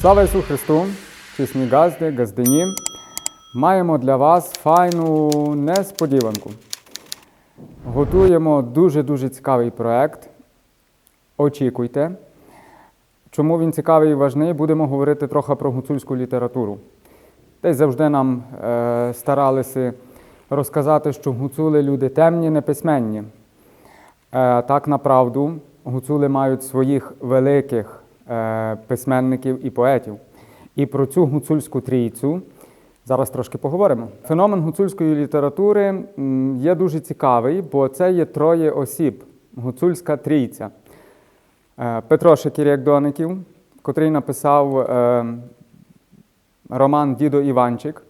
Слава Ісу Христу! Чесні газди, газдині! Маємо для вас файну несподіванку. Готуємо дуже-дуже цікавий проект. Очікуйте. Чому він цікавий і важний, будемо говорити трохи про гуцульську літературу. Десь завжди нам е, старалися розказати, що гуцули люди темні, неписьменні. Е, так направду, гуцули мають своїх великих письменників і поетів. І про цю гуцульську трійцю зараз трошки поговоримо. Феномен гуцульської літератури є дуже цікавий, бо це є троє осіб гуцульська трійця. Е, Петро Шекіряк Доників, котрий написав е, роман Дідо Іванчик.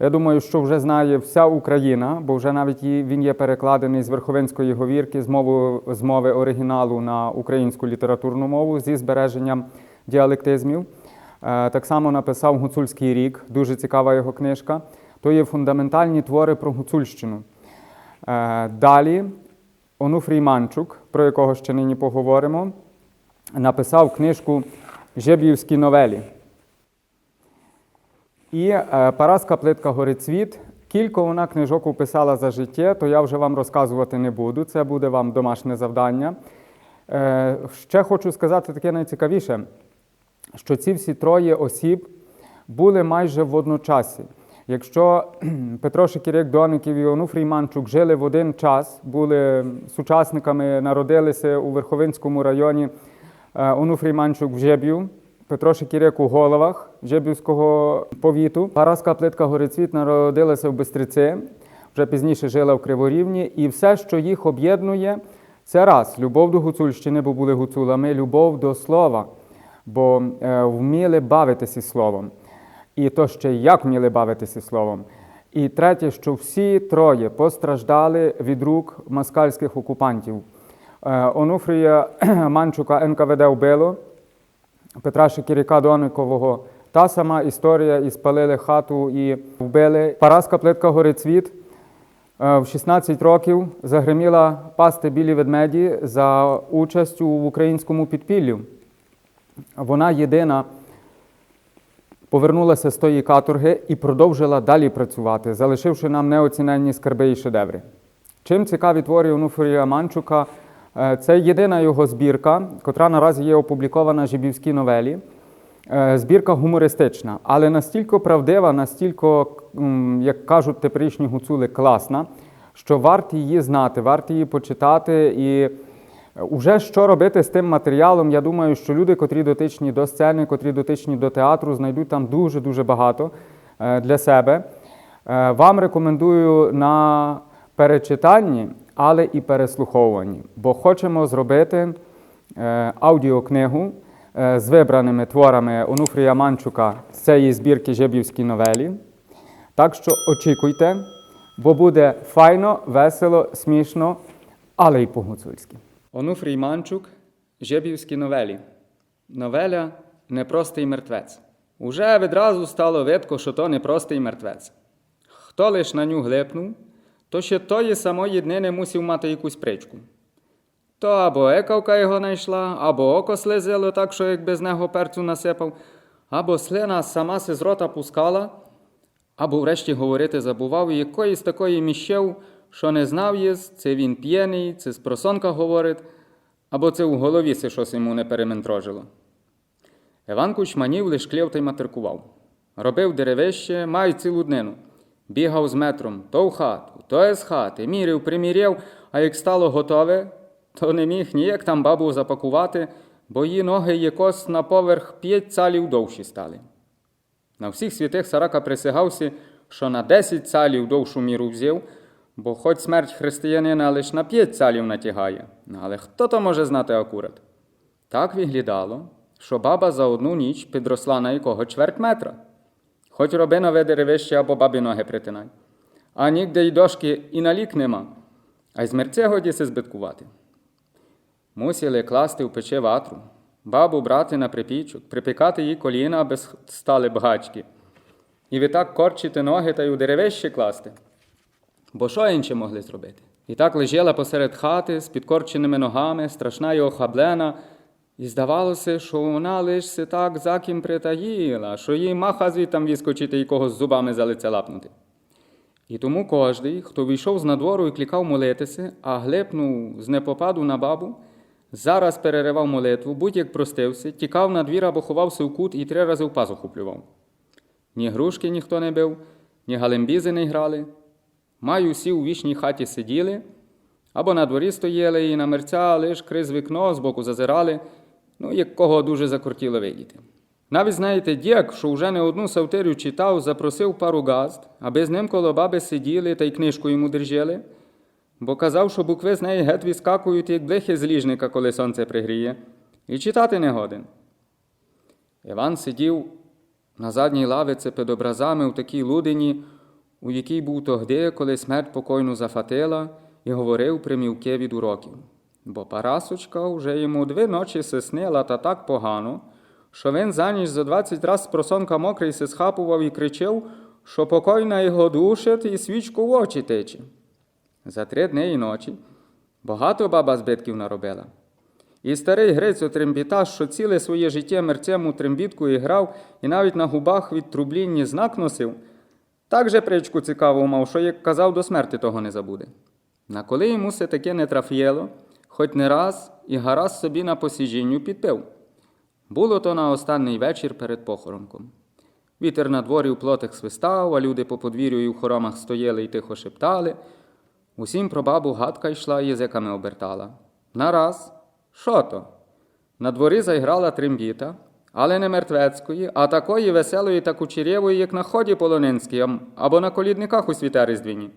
Я думаю, що вже знає вся Україна, бо вже навіть він є перекладений з Верховинської говірки з мови, з мови оригіналу на українську літературну мову зі збереженням діалектизмів. Е, Так само написав Гуцульський рік, дуже цікава його книжка. То є фундаментальні твори про Гуцульщину. Е, Далі Онуфрій Манчук, про якого ще нині поговоримо, написав книжку Жеб'ївські новелі. І е, Параска Плитка Горицвіт. Кілька вона книжок уписала за життя, то я вже вам розказувати не буду. Це буде вам домашнє завдання. Е, ще хочу сказати таке найцікавіше, що ці всі троє осіб були майже в одночасі. Якщо Петро Шикіряк Доників і Онуфрій Манчук жили в один час, були сучасниками, народилися у Верховинському районі е, Онуфрій Манчук в Жеб'ю, Петро Шикіряк у Головах Жеб'ївського повіту. Параска Плитка Горицвіт народилася в Бистриці, вже пізніше жила в Криворівні, і все, що їх об'єднує, це раз любов до Гуцульщини, бо були гуцулами, любов до слова, бо е, вміли бавитися словом. І то ще як вміли бавитися словом. І третє, що всі троє постраждали від рук москальських окупантів. Е, Онуфрія Манчука НКВД вбило, Петра Шикіряка Доникового та сама історія, і спалили хату і вбили. Параска Плитка Горицвіт е, в 16 років загриміла пасти білі ведмеді за участь у українському підпіллю. Вона єдина повернулася з тої каторги і продовжила далі працювати, залишивши нам неоціненні скарби і шедеври. Чим цікаві твори Онуфрія Манчука? Е, Це єдина його збірка, котра наразі є опублікована в Жибівській новелі. Е, Збірка гумористична, але настільки правдива, настільки, як кажуть теперішні гуцули, класна, що варто її знати, варто її почитати. І Уже що робити з тим матеріалом, я думаю, що люди, котрі дотичні до сцени, котрі дотичні до театру, знайдуть там дуже-дуже багато е, для себе. Вам рекомендую на перечитанні, але і переслуховуванні, бо хочемо зробити е, аудіокнигу е, з вибраними творами Онуфрія Манчука з цієї збірки Жеб'ївські новелі. Так що очікуйте, бо буде файно, весело, смішно, але й по-гуцульськи. Онуфрій Манчук, Жеб'ївські новелі. Новеля Непростий мертвець. Уже відразу стало видко, що то непростий мертвець. Хто лиш на ню глипнув, то ще тої самої днини мусів мати якусь причку. То або екавка його знайшла, або око слизило так, що як без нього перцю насипав, або слина сама се з рота пускала, або врешті говорити забував, і якоїсь такої міщев, що не знав єс, це він п'єний, це з просонка говорить, або це у голові се щось йому не перементрожило. Іван Кучманів лиш клєв та й матеркував. Робив деревище, май цілу днину. Бігав з метром то в хату, то із хати, міряв, приміряв, а як стало готове, то не міг ніяк там бабу запакувати, бо її ноги якось на поверх п'ять цалів довші стали. На всіх святих Сарака присягався, що на десять цалів довшу міру взяв, бо хоч смерть християнина лиш на п'ять цалів натягає. Ну, Але хто то може знати акурат? Так виглядало, що баба за одну ніч підросла на якого чверть метра. Хоч роби нове деревище або бабі ноги притинай. А нігде й дошки і на лік нема, а й з мерця годі се збиткувати. Мусили класти в пече ватру, бабу брати на припічок, припікати їй коліна, аби стали бгачки. І відтак корчити ноги та й у деревище класти. Бо що інше могли зробити? І так лежала посеред хати з підкорченими ногами, страшна й охаблена, І здавалося, що вона лиш се так за ким притаїла, що їй маха звідтам віскочити і когось зубами за лице лапнути. І тому кожний, хто вийшов з надвору і клікав молитися, а глепнув з непопаду на бабу, зараз переривав молитву, будь-як простився, тікав на двір або ховався в кут і три рази в пазуху плював. Ні грушки ніхто не бив, ні галембізи не грали. Маю всі у вічній хаті сиділи, або на дворі стояли і на мерця лиш криз вікно збоку зазирали, ну, як дуже закортіло видіти. Навіть знаєте, дєк, що вже не одну савтирю читав, запросив пару газд, аби з ним коло баби сиділи та й книжку йому держали, бо казав, що букви з неї геть вискакують, як блихи з ліжника, коли сонце пригріє, і читати не годен. Іван сидів на задній лавиці під образами у такій лудині, у якій був тогди, коли смерть покойну зафатила, і говорив примівки від уроків. Бо Парасочка вже йому дві ночі се снила та так погано, що він за ніч за двадцять раз з просонка мокрий се схапував і кричав, що покойна його душить і свічку в очі тече. За три дні і ночі багато баба збитків наробила. І старий Грицьо трембіта, що ціле своє життя мерцем у трембітку і грав, і навіть на губах від трублінні знак носив, так же причку цікаву мав, що як казав, до смерти того не забуде. На коли йому все таке не траф'єло, хоч не раз і гаразд собі на посіжінню підпив. Було то на останній вечір перед похоронком. Вітер на дворі у плотах свистав, а люди по подвір'ю і в хоромах стояли і тихо шептали. Усім про бабу гадка йшла і язиками обертала. Нараз, що то? На дворі зайграла трембіта, але не мертвецької, а такої веселої та кучерєвої, як на ході полонинській, або на колідниках у світа різдвіні.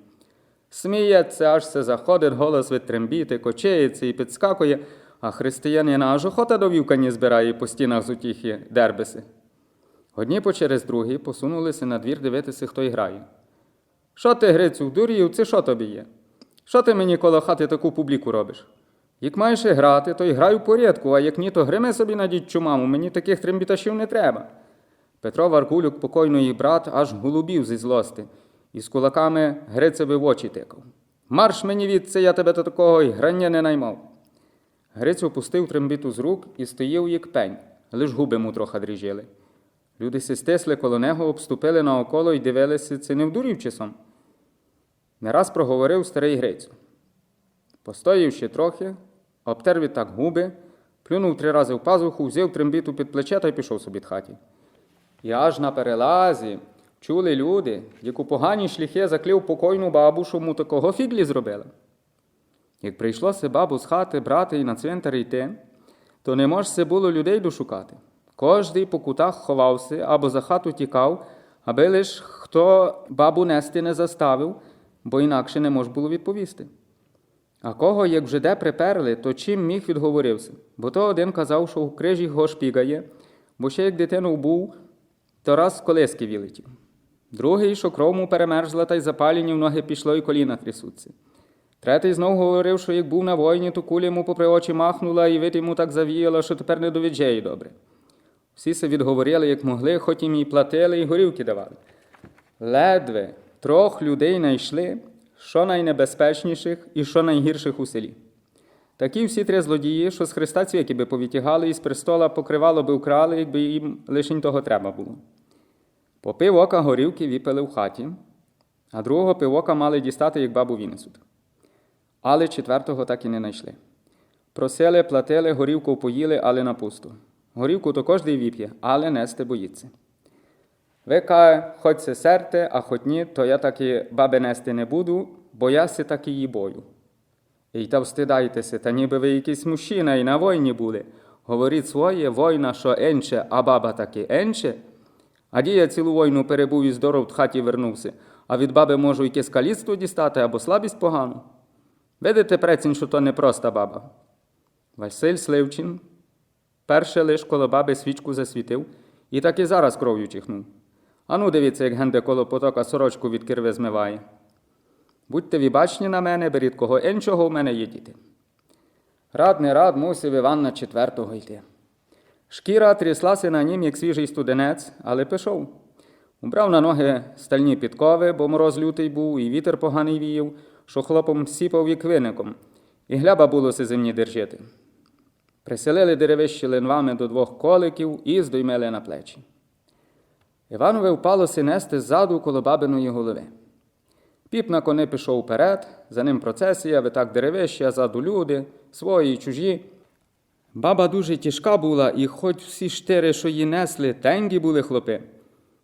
Сміється, аж се заходить голос від трембіти, кочеється і підскакує, а християнина аж охота до вівкані збирає по стінах з утіхи дербиси. Одні по через другі посунулися на двір дивитися, хто й грає. Що ти, Грицю, дурів, це що тобі є? Що ти мені коло хати таку публіку робиш? Як маєш і грати, то й грай у порядку, а як ні, то грими собі на дідчу маму, мені таких трембіташів не треба. Петро Варкулюк, покойної брат, аж голубів зі злости, і з кулаками Грицеві в очі тикав. Марш мені відце, я тебе до такого й грання не наймав. Гриць опустив трембіту з рук і стоїв, як пень, лиш губи му трохи дріжили. Люди се стисли коло нього, обступили наоколо і дивилися, це не вдурів часом. Не раз проговорив старий Грицю. Постоїв ще трохи, обтер відтак губи, плюнув три рази в пазуху, взяв трембіту під плече та й пішов собі хаті. І аж на перелазі чули люди, як у погані шляхи заклів покойну бабу, що му такого фіглі зробили. Як прийшлося бабу з хати брати і на цвинтар йти, то не можse було людей дошукати. Кожний по кутах ховався або за хату тікав, аби лиш хто бабу нести не заставив, бо інакше не мож було відповісти. А кого, як вже де приперли, то чим міг відговорився, бо то один казав, що у крижі його шпігає, бо ще як дитину був, то раз з колиски вілетів. Другий, що кров му перемерзла та й запалені в ноги пішло і коліна трясуться. Третій знов говорив, що як був на війні, то куля йому попри очі махнула і вид йому так завіяла, що тепер не довіджає добре. Всі се відговорили, як могли, хоч їм і платили, і горівки давали. Ледве трьох людей знайшли, що найнебезпечніших і що найгірших у селі. Такі всі три злодії, що з Христа цвіки би повитягали і з престола покривало би вкрали, якби їм лишень того треба було. По пивока горівки віпили в хаті, а другого пивока мали дістати, як бабу вінесуть. Але четвертого так і не знайшли. Просили, платили, горівку поїли, але на пусту. Горівку то кожний віп'є, але нести боїться. Ви каже, хоч се серте, а хоч ні, то я таки баби нести не буду, бо я се таки її бою. І та встидайтеся, та ніби ви якийсь мужчина і на війні були. Говоріть своє, война, що енче, а баба таки енче. А дія цілу війну перебув і здоров в хаті вернувся, а від баби можу якесь каліцтво дістати або слабість погану. Видите, прецін, що то не проста баба. Василь Сливчин перше лиш коло баби свічку засвітив і так і зараз кров'ю чихнув. Ану, дивіться, як генде коло потока сорочку від кирви змиває. Будьте вібачні на мене, беріть кого іншого в мене є діти. Рад не рад мусив Іван на четвертого йти. Шкіра тряслася на нім, як свіжий студенець, але пішов. Убрав на ноги стальні підкови, бо мороз лютий був, і вітер поганий віяв, що хлопом сіпав як виником, і гляба було се земні держити. Приселили деревище линвами до двох коликів і здоймели на плечі. Іванове впалося нести ззаду коло бабиної голови. Піп на кони пішов вперед, за ним процесія, витак деревище, ззаду люди, свої й чужі. Баба дуже тяжка була, і хоч всі штири, що її несли, тенгі були хлопи,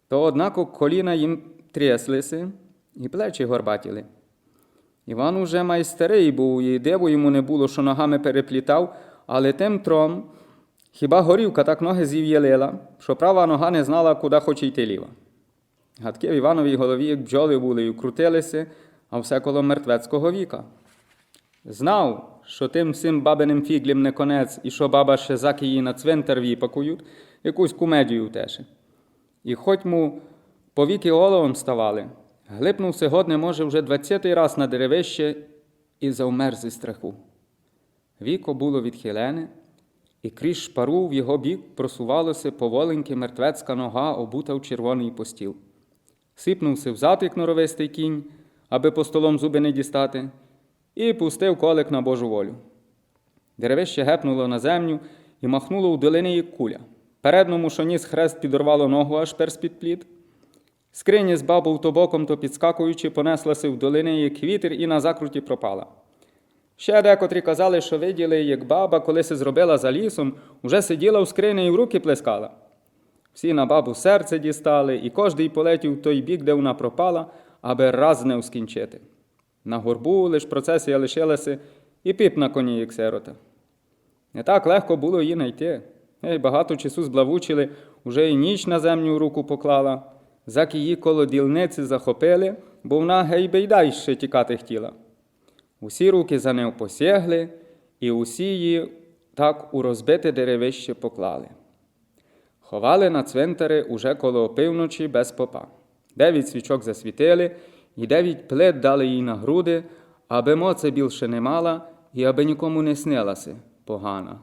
то однако коліна їм тряслися і плечі горбатіли. Іван уже майстерий був, і диво йому не було, що ногами переплітав, але тим тром хіба горівка так ноги зів'ялила, що права нога не знала, куди хоче йти ліва. Гадки в Івановій голові, як бджоли були, і крутилися, а все коло мертвецького віка. Знав, що тим всім бабиним фіглям не конець, і що баба ще заки її на цвинтар віпакують, якусь кумедію теше. І хоч му повіки головом ставали, глипнув сьогодні, може, вже двадцятий раз на деревище і завмер зі страху. Віко було відхилене, і крізь шпару в його бік просувалося поволеньки мертвецька нога, обута в червоний постіл. Сипнувся в затик норовистий кінь, аби по столом зуби не дістати, і пустив колик на Божу волю. Деревище гепнуло на землю і махнуло у долини, як куля. Передному, що ніс хрест підорвало ногу аж перс під плід. Скриня з бабу то боком, то підскакуючи, понеслася в долини, як вітер, і на закруті пропала. Ще декотрі казали, що виділи, як баба, коли се зробила за лісом, уже сиділа в скрині і в руки плескала. Всі на бабу серце дістали, і кожний полетів в той бік, де вона пропала, аби раз не вскінчити. На горбу лиш процесія лишилася, і піп на коні, як сирота. Не так легко було її знайти. Ей, багато часу зблавучили, уже і ніч на землю руку поклала. Зак її коло дільниці захопили, бо вона гей бейдай ще тікати хотіла. Усі руки за нею посягли, і усі її так у розбите деревище поклали. Ховали на цвинтари уже коло опівночі без попа. Дев'ять свічок засвітили, і дев'ять плит дали їй на груди, аби моце більше не мала, і аби нікому не снилася погана.